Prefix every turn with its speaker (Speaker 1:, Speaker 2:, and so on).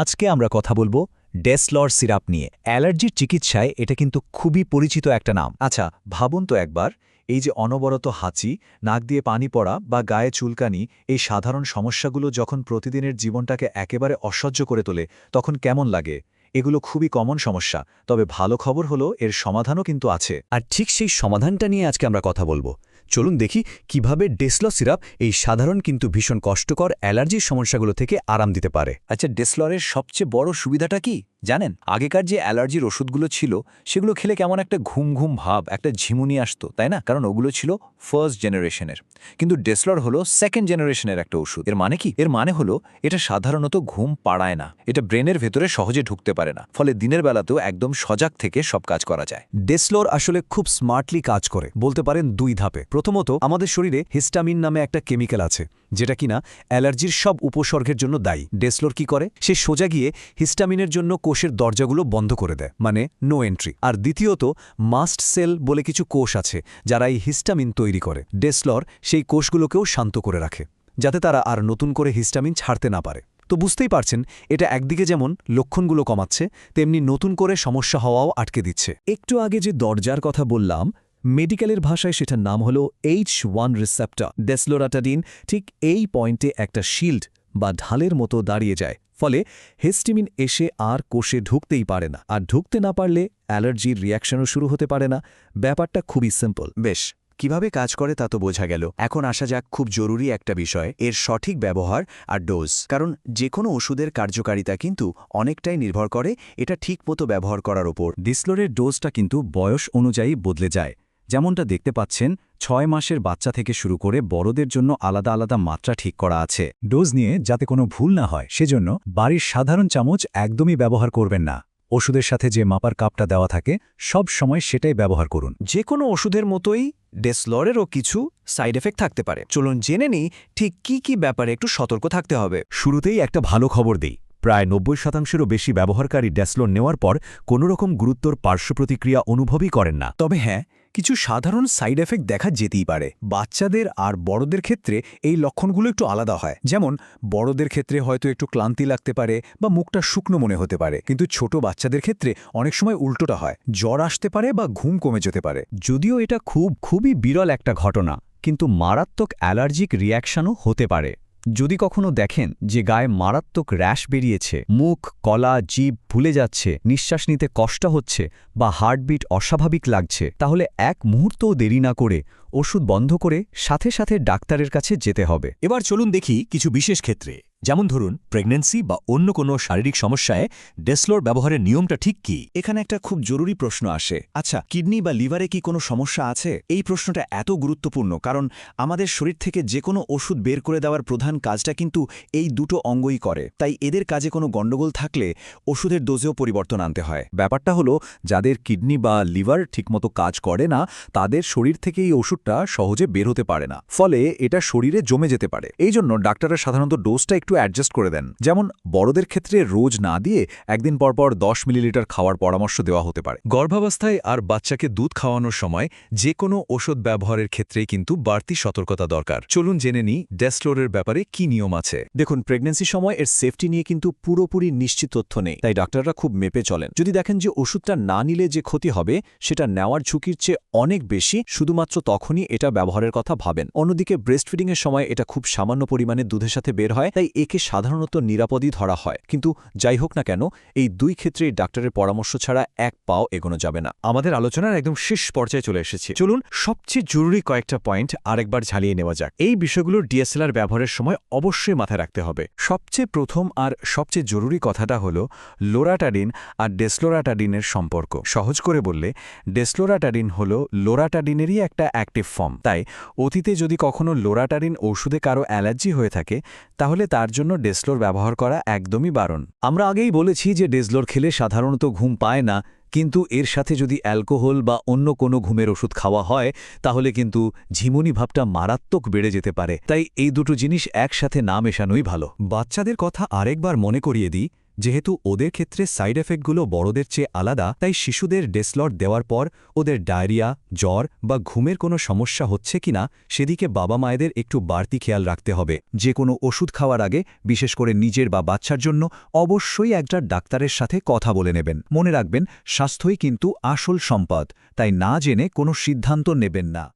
Speaker 1: আজকে আমরা কথা বলব ডেসলর সিরাপ নিয়ে। অ্যালার্জির চিকিৎসায় এটা কিন্তু খুবই পরিচিত একটা নাম। আচ্ছা ভাবুন তো একবার, এই যে অনবরত হাঁচি, নাক দিয়ে পানি পড়া বা গায়ে চুলকানি, এই সাধারণ সমস্যাগুলো যখন প্রতিদিনের জীবনটাকে একেবারে অসহ্য করে তোলে, তখন কেমন লাগে? এগুলো খুবই কমন সমস্যা, তবে ভালো খবর হলো এর সমাধানও কিন্তু আছে।
Speaker 2: আর ঠিক সেই সমাধানটা নিয়ে আজকে আমরা কথা বলব। চলুন দেখি কীভাবে ডেসল সিরাপ এই সাধারণ কিন্তু ভীষণ কষ্টকর অ্যালার্জির সমস্যাগুলো থেকে আরাম দিতে পারে।
Speaker 1: আচ্ছা ডেসলরের সবচেয়ে বড় সুবিধাটা কি? জানেন আগেকার যে অ্যালার্জির ওষুধগুলো ছিল সেগুলো খেলে কেমন একটা ঘুম ঘুম ভাব একটা ঝিমুনি আসতো তাই না? কারণ ওগুলো ছিল ফার্স্ট জেনারেশনের কিন্তু ডেসলর হলো সেকেন্ড জেনারেশনের একটা ওষুধ। এর মানে কি? এর মানে হলো এটা সাধারণত ঘুম পাড়ায় না। এটা ব্রেনের ভেতরে সহজে ঢুকতে পারে না। ফলে দিনের বেলাতেও একদম সজাগ থেকে সব কাজ করা যায়।
Speaker 2: ডেসলোর আসলে খুব স্মার্টলি কাজ করে বলতে পারেন দুই ধাপে। প্রথমত, আমাদের শরীরে হিস্টামিন নামে একটা কেমিক্যাল আছে, যেটা কিনা অ্যালার্জির সব উপসর্গের জন্য দায়ী। ডেসলোর কি করে? সে সোজা গিয়ে হিস্টামিনের জন্য কোষের দরজাগুলো বন্ধ করে দেয় মানে নো এন্ট্রি আর দ্বিতীয়ত মাস্ট সেল বলে কিছু কোষ আছে, যারা এই হিস্টামিন তৈরি করে। ডেসলর সেই কোষগুলোকেও শান্ত করে রাখে, যাতে তারা আর নতুন করে হিস্টামিন ছাড়তে না পারে। তো বুঝতেই পারছেন, এটা একদিকে যেমন লক্ষণগুলো কমাচ্ছে, তেমনি নতুন করে সমস্যা হওয়াও আটকে দিচ্ছে। একটু আগে যে দরজার কথা বললাম মেডিকেলের ভাষায় সেটার নাম হল এইচ ওয়ান রিসেপ্টর ডেসলোরাটাডিন ঠিক এই পয়েন্টে একটা শিল্ড বা ঢালের মতো দাঁড়িয়ে যায়। ফলে হেস্টিমিন এসে আর কোষে ঢুকতেই পারে না। আর ঢুকতে না পারলে অ্যালার্জির রিয়াকশনও শুরু হতে পারে না। ব্যাপারটা খুবই সিম্পল
Speaker 1: বেশ কীভাবে কাজ করে তা তো বোঝা গেল। এখন আসা যাক খুব জরুরি একটা বিষয় এর সঠিক ব্যবহার আর ডোজ কারণ যে কোনো ওষুধের কার্যকারিতা কিন্তু অনেকটাই নির্ভর করে এটা ঠিক মতো ব্যবহার করার ওপর।
Speaker 2: ডিসলোরের ডোজটা কিন্তু বয়স অনুযায়ী বদলে যায়। যেমনটা দেখতে পাচ্ছেন, ছয় মাসের বাচ্চা থেকে শুরু করে বড়দের জন্য আলাদা আলাদা মাত্রা ঠিক করা আছে। ডোজ নিয়ে যাতে কোনো ভুল না হয়, সেজন্য বাড়ির সাধারণ চামচ একদমই ব্যবহার করবেন না। ওষুধের সাথে যে মাপার কাপটা দেওয়া থাকে, সব সময় সেটাই ব্যবহার করুন।
Speaker 1: যে কোনো ওষুধের মতোই ডেসলরেরও কিছু সাইড এফেক্ট থাকতে পারে। চলুন জেনে নিই ঠিক কি কি ব্যাপারে একটু সতর্ক থাকতে হবে।
Speaker 2: শুরুতেই একটা ভালো খবর দিই। প্রায় নব্বই শতাংশেরও বেশি ব্যবহারকারী ড্যাসলোন নেওয়ার পর কোনোরকম গুরুত্বর পার্শ্বপ্রতিক্রিয়া অনুভবই করেন না।
Speaker 1: তবে হ্যাঁ কিছু সাধারণ সাইড এফেক্ট দেখা যেতেই পারে। বাচ্চাদের আর বড়দের ক্ষেত্রে এই লক্ষণগুলো একটু আলাদা হয়। যেমন, বড়দের ক্ষেত্রে হয়তো একটু ক্লান্তি লাগতে পারে বা মুখটা শুকনো মনে হতে পারে। কিন্তু ছোট বাচ্চাদের ক্ষেত্রে অনেক সময় উল্টোটা হয়। জ্বর আসতে পারে বা ঘুম কমে যেতে পারে।
Speaker 2: যদিও এটা খুব, খুবই বিরল একটা ঘটনা, কিন্তু মারাত্মক অ্যালার্জিক রিয়াকশনও হতে পারে। যদি কখনো দেখেন যে গায়ে মারাত্মক র্যাশ বেরিয়েছে, মুখ কলা জীব ভুলে যাচ্ছে, নিঃশ্বাস নিতে কষ্ট হচ্ছে বা হার্টবিট অস্বাভাবিক লাগছে, তাহলে এক মুহূর্তও দেরি না করে ওষুধ বন্ধ করে সাথে সাথে ডাক্তারের কাছে যেতে হবে।
Speaker 3: এবার চলুন দেখি কিছু বিশেষ ক্ষেত্রে। যেমন ধরুন প্রেগন্যান্সি বা অন্য কোনো শারীরিক সমস্যায় ডেসলোর ব্যবহারের নিয়মটা ঠিক কি?
Speaker 1: এখানে একটা খুব জরুরি প্রশ্ন আসে। আচ্ছা কিডনি বা লিভারে কি কোনো সমস্যা আছে? এই প্রশ্নটা এত গুরুত্বপূর্ণ, কারণ আমাদের শরীর থেকে যে কোনো ওষুধ বের করে দেওয়ার প্রধান কাজটা কিন্তু এই দুটো অঙ্গই করে। তাই এদের কাজে কোনো গণ্ডগোল থাকলে ওষুধের ডোজেও পরিবর্তন আনতে হয়।
Speaker 2: ব্যাপারটা হলো, যাদের কিডনি বা লিভার ঠিকমতো কাজ করে না, তাদের শরীর থেকে এই ওষুধটা সহজে বের হতে পারে না। ফলে এটা শরীরে জমে যেতে পারে। এই জন্য ডাক্তাররা সাধারণত ডোজটা একটু অ্যাডজাস্ট করে দেন। যেমন বড়দের ক্ষেত্রে রোজ না দিয়ে একদিন পরপর দশ মিলিলিটার খাওয়ার পরামর্শ দেওয়া হতে পারে।
Speaker 4: গর্ভাবস্থায় আর বাচ্চাকে দুধ খাওয়ানোর সময় যে কোনো ওষুধ ব্যবহারের ক্ষেত্রেই কিন্তু বাড়তি সতর্কতা দরকার। চলুন জেনে নিই ডেসলোরের ব্যাপারে কি নিয়ম আছে।
Speaker 1: দেখুন প্রেগন্যান্সি সময় এর সেফটি নিয়ে কিন্তু পুরোপুরি নিশ্চিত তথ্য নেই, তাই ডাক্তাররা খুব মেপে চলেন। যদি দেখেন যে ওষুধটা না নিলে যে ক্ষতি হবে, সেটা নেওয়ার ঝুঁকির চেয়ে অনেক বেশি, শুধুমাত্র তখনই এটা ব্যবহারের কথা ভাবেন। অন্যদিকে ব্রেস্ট ফিডিংয়ের সময় এটা খুব সামান্য পরিমাণে দুধের সাথে বের হয়, তাই একে সাধারণত নিরাপদই ধরা হয়। কিন্তু যাই হোক না কেন, এই দুই ক্ষেত্রেই ডাক্তারের পরামর্শ ছাড়া এক পাও এগোনো যাবে না।
Speaker 4: আমাদের আলোচনার একদম শেষ পর্যায়ে চলে এসেছি। চলুন সবচেয়ে জরুরি কয়েকটা পয়েন্ট আরেকবার ঝালিয়ে নেওয়া যাক। এই বিষয়গুলো ডিএসএলআর ব্যবহারের সময় অবশ্যই মাথায় রাখতে হবে। সবচেয়ে প্রথম আর সবচেয়ে জরুরি কথাটা হলো লোরাটাডিন আর ডেসলোরাটাডিনের সম্পর্ক। সহজ করে বললে, ডেসলোরাটাডিন হল লোরাটাডিনেরই একটা অ্যাক্টিভ ফর্ম। তাই অতীতে যদি কখনো লোরাটাডিন ওষুধে কারও অ্যালার্জি হয়ে থাকে, তাহলে তার জন্য ডেসলোর ব্যবহার করা একদমই বারণ।
Speaker 2: আমরা আগেই বলেছি যে ডেসলোর খেলে সাধারণত ঘুম পায় না, কিন্তু এর সাথে যদি অ্যালকোহল বা অন্য কোনো ঘুমের ওষুধ খাওয়া হয়, তাহলে কিন্তু ঝিমুনি ভাবটা মারাত্মক বেড়ে যেতে পারে। তাই এই দুটো জিনিস একসাথে না মেশানোই ভালো।
Speaker 3: বাচ্চাদের কথা আরেকবার মনে করিয়ে দিই
Speaker 2: যেহেতু ওদের ক্ষেত্রে সাইড এফেক্টগুলো বড়দের চেয়ে আলাদা, তাই শিশুদের ডেসলট দেওয়ার পর ওদের ডায়রিয়া, জ্বর বা ঘুমের কোনো সমস্যা হচ্ছে কিনা সেদিকে বাবা মায়েদের একটু বাড়তি খেয়াল রাখতে হবে।
Speaker 1: যে কোনো ওষুধ খাওয়ার আগে, বিশেষ করে নিজের বা বাচ্চার জন্য, অবশ্যই একটা ডাক্তারের সাথে কথা বলে নেবেন। মনে রাখবেন, স্বাস্থ্যই কিন্তু আসল সম্পদ, তাই না জেনে কোনো সিদ্ধান্ত নেবেন না।